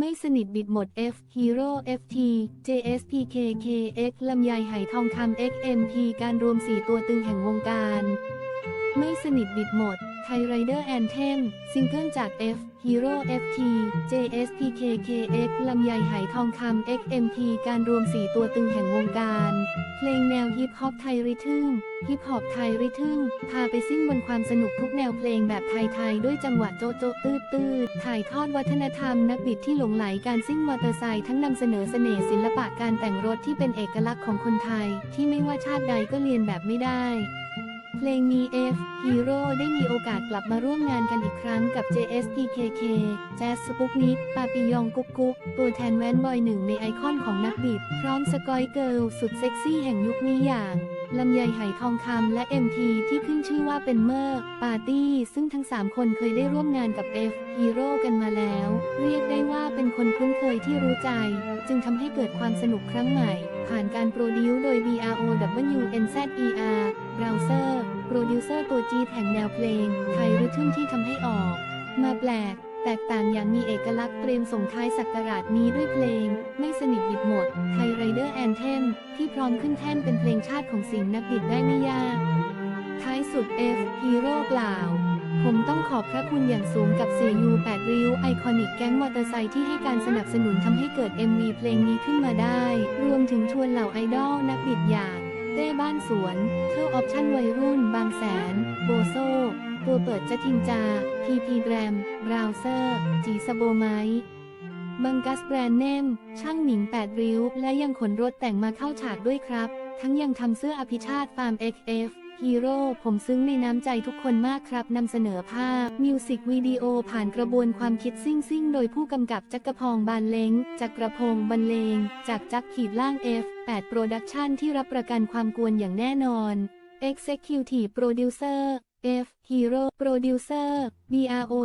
ไม่สนิทบิดหมด F Hero FT JSPK KX ลำไยไหทองคำ XMP การรวม 4 ตัวตึงแห่งวงการ ไม่สนิทบิดหมด ไทยไรเดอร์แอนเทมซิงเกิลจาก F Hero FT JSPK KX ลำไยไหทองคำ XMP การรวม 4 ตัวตึงแห่งวงการ เพลงแนวฮิปฮอปไทยริทึมฮิปฮอปไทยริทึมพาไปซิ่งบนความสนุกทุกแนวเพลงแบบไทย ๆ ด้วยจังหวะโจโจตืดตืดถ่ายทอดวัฒนธรรมนักบิดที่หลงไหลการซิ่งมอเตอร์ไซค์ทั้งนำเสนอเสน่ห์ศิลปะการแต่งรถที่เป็นเอกลักษณ์ของคนไทย ที่ไม่ว่าชาติใดก็เรียนแบบไม่ได้ เพลงนี้ F Hero ได้มีโอกาสกลับมาร่วมงานกันอีกครั้งกับ JSPKK Jazz s p o k n i ปาปิยองกุ๊กกุ๊กตัวแทนแวนบอยหนึ่งในไอคอนของนักบิดพร้อมสกอยเกิลสุดเซ็กซี่แห่งยุคนี้อย่าง ลำไยไหทองคำและ MT ที่ขึ้นชื่อว่าเป็นเมอร์ ปาร์ตี้ ซึ่งทั้ง 3 คนเคยได้ร่วมงานกับ F Hero กันมาแล้ว เรียกได้ว่าเป็นคนคุ้นเคยที่รู้ใจ จึงทำให้เกิดความสนุกครั้งใหม่ ผ่านการโปรดิวโดย BROWNZER เบราว์เซอร์โปรดิวเซอร์ตัวจีแห่งแนวเพลงไทยรึทึมที่ทำให้ออก มาแปลก แตกต่างอย่างมีเอกลักษณ์เตรียมส่งท้ายสักการาชนี้ด้วยเพลง ไม่สนิทบิดหมดไทยไรเดอร์แอนเทมที่พร้อมขึ้นแท่นเป็นเพลงชาติของสิ่งนักบิดได้ไม่ยาก ท้ายสุด F Hero กล่าวผมต้องขอบพระคุณอย่างสูงกับเสียยู8ริ้วไอคอนิกแก๊งมอเตอร์ไซค์ที่ให้การสนับสนุนทำให้เกิด MV เพลงนี้ขึ้นมาได้ รวมถึงชวนเหล่าไอดอลนักบิดอย่างเต้บ้านสวนเทอร์ออปชั่นวัยรุ่น บางแสน โบโซ ตัวเปิดจะทิงจา พีพีแรม บราวเซอร์ จีสโบไมบังกัสแบรนด์เนม ช่างหนิง 8 ริ้ว และยังขนรถแต่งมาเข้าฉากด้วยครับ ทั้งยังทำเสื้ออภิชาติฟาร์ม XF ฮีโร่ ผมซึ้งในน้ำใจทุกคนมากครับ นำเสนอภาพ มิวสิกวิดีโอผ่านกระบวนความคิดซิ่งซิ่งโดยผู้กำกับจักรพงบานเล้งจักรพงศ์บรรเลง จากจักขีดล่าง F 8 Production ที่รับประกันความกวนอย่างแน่นอน Executive Producer F Hero Producer B R O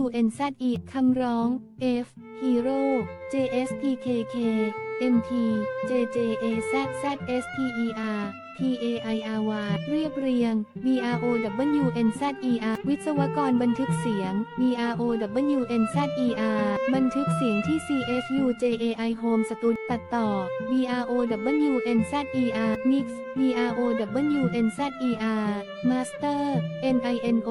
W N Z E คำร้อง F Hero JSPKK P A I R Y เรียบเรียง B R O W N Z E R วิศวกรบันทึกเสียง B R O W N Z E R บันทึกเสียงที่ C H U J A I Home Studio ตัดต่อ B R O W N Z E R Mix B R O W N Z E R Master N I N O